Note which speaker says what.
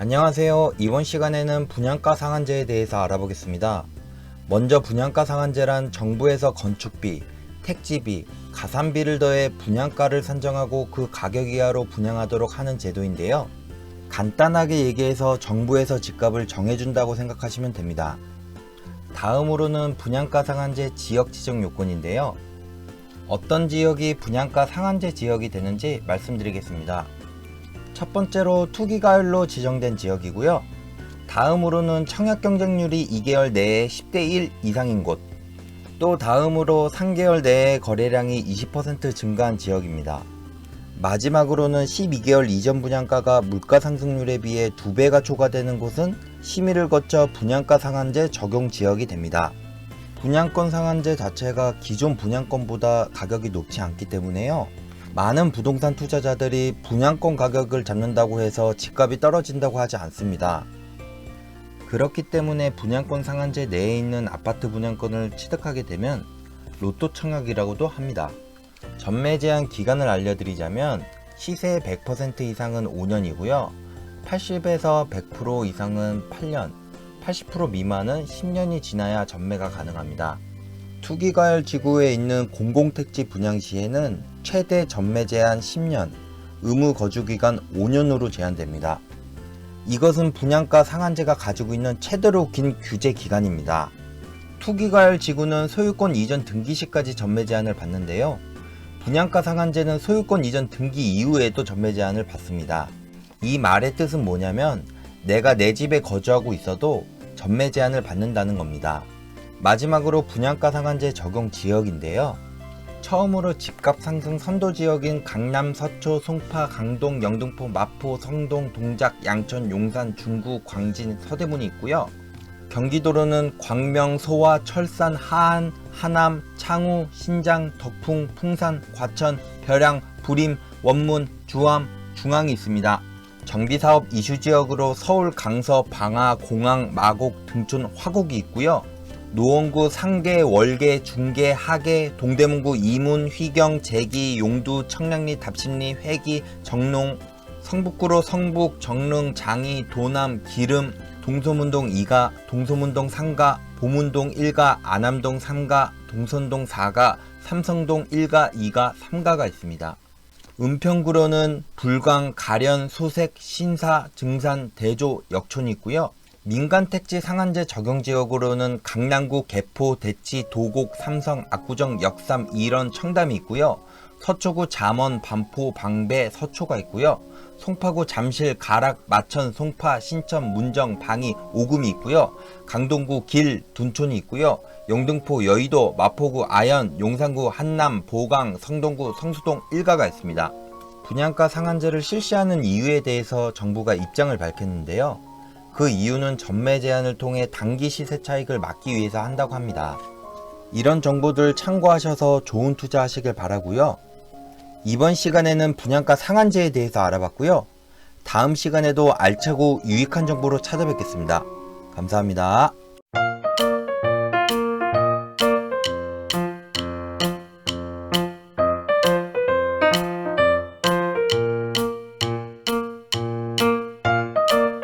Speaker 1: 안녕하세요. 이번 시간에는 분양가 상한제에 대해서 알아보겠습니다. 먼저 분양가 상한제란 정부에서 건축비, 택지비, 가산비를 더해 분양가를 산정하고 그 가격 이하로 분양하도록 하는 제도인데요. 간단하게 얘기해서 정부에서 집값을 정해준다고 생각하시면 됩니다. 다음으로는 분양가 상한제 지역 지정 요건인데요. 어떤 지역이 분양가 상한제 지역이 되는지 말씀드리겠습니다. 첫 번째로 투기 가율로 지정된 지역이고요. 다음으로는 청약 경쟁률이 2개월 내에 10대 1 이상인 곳. 또 다음으로 3개월 내에 거래량이 20% 증가한 지역입니다. 마지막으로는 12개월 이전 분양가가 물가 상승률에 비해 2배가 초과되는 곳은 심의를 거쳐 분양가 상한제 적용 지역이 됩니다. 분양권 상한제 자체가 기존 분양권보다 가격이 높지 않기 때문에요. 많은 부동산 투자자들이 분양권 가격을 잡는다고 해서 집값이 떨어진다고 하지 않습니다. 그렇기 때문에 분양권 상한제 내에 있는 아파트 분양권을 취득하게 되면 로또 청약이라고도 합니다. 전매 제한 기간을 알려드리자면 시세의 100% 이상은 5년이고요. 80에서 100% 이상은 8년, 80% 미만은 10년이 지나야 전매가 가능합니다. 투기가열 지구에 있는 공공택지 분양 시에는 최대 전매 제한 10년, 의무 거주 기간 5년으로 제한됩니다. 이것은 분양가 상한제가 가지고 있는 최대로 긴 규제 기간입니다. 투기가열 지구는 소유권 이전 등기 시까지 전매 제한을 받는데요. 분양가 상한제는 소유권 이전 등기 이후에도 전매 제한을 받습니다. 이 말의 뜻은 뭐냐면 내가 내 집에 거주하고 있어도 전매 제한을 받는다는 겁니다. 마지막으로 분양가 상한제 적용 지역인데요. 처음으로 집값 상승 선도 지역인 강남, 서초, 송파, 강동, 영등포, 마포, 성동, 동작, 양천, 용산, 중구, 광진, 서대문이 있고요. 경기도로는 광명, 소화, 철산, 하안, 하남, 창우, 신장, 덕풍, 풍산, 과천, 벼량, 부림, 원문, 주암, 중앙이 있습니다. 정비사업 이슈 지역으로 서울, 강서, 방화, 공항, 마곡, 등촌, 화곡이 있고요. 노원구, 상계, 월계, 중계, 하계, 동대문구, 이문, 휘경, 제기, 용두, 청량리, 답심리, 회기, 정농, 성북구로 성북, 정릉, 장이, 도남, 기름, 동소문동 2가, 동소문동 3가, 보문동 1가, 안암동 3가, 동선동 4가, 삼성동 1가, 2가, 3가가 있습니다. 은평구로는 불광, 가련, 소색, 신사, 증산, 대조, 역촌이 있고요. 민간 택지 상한제 적용 지역으로는 강남구, 개포, 대치, 도곡, 삼성, 압구정, 역삼, 일원, 청담이 있고요. 서초구, 잠원, 반포, 방배, 서초가 있고요. 송파구, 잠실, 가락, 마천, 송파, 신천, 문정, 방이, 오금이 있고요. 강동구, 길, 둔촌이 있고요. 영등포, 여의도, 마포구, 아현, 용산구, 한남, 보강, 성동구, 성수동 일가가 있습니다. 분양가 상한제를 실시하는 이유에 대해서 정부가 입장을 밝혔는데요. 그 이유는 전매 제한을 통해 단기 시세 차익을 막기 위해서 한다고 합니다. 이런 정보들 참고하셔서 좋은 투자하시길 바라고요. 이번 시간에는 분양가 상한제에 대해서 알아봤고요. 다음 시간에도 알차고 유익한 정보로 찾아뵙겠습니다. 감사합니다.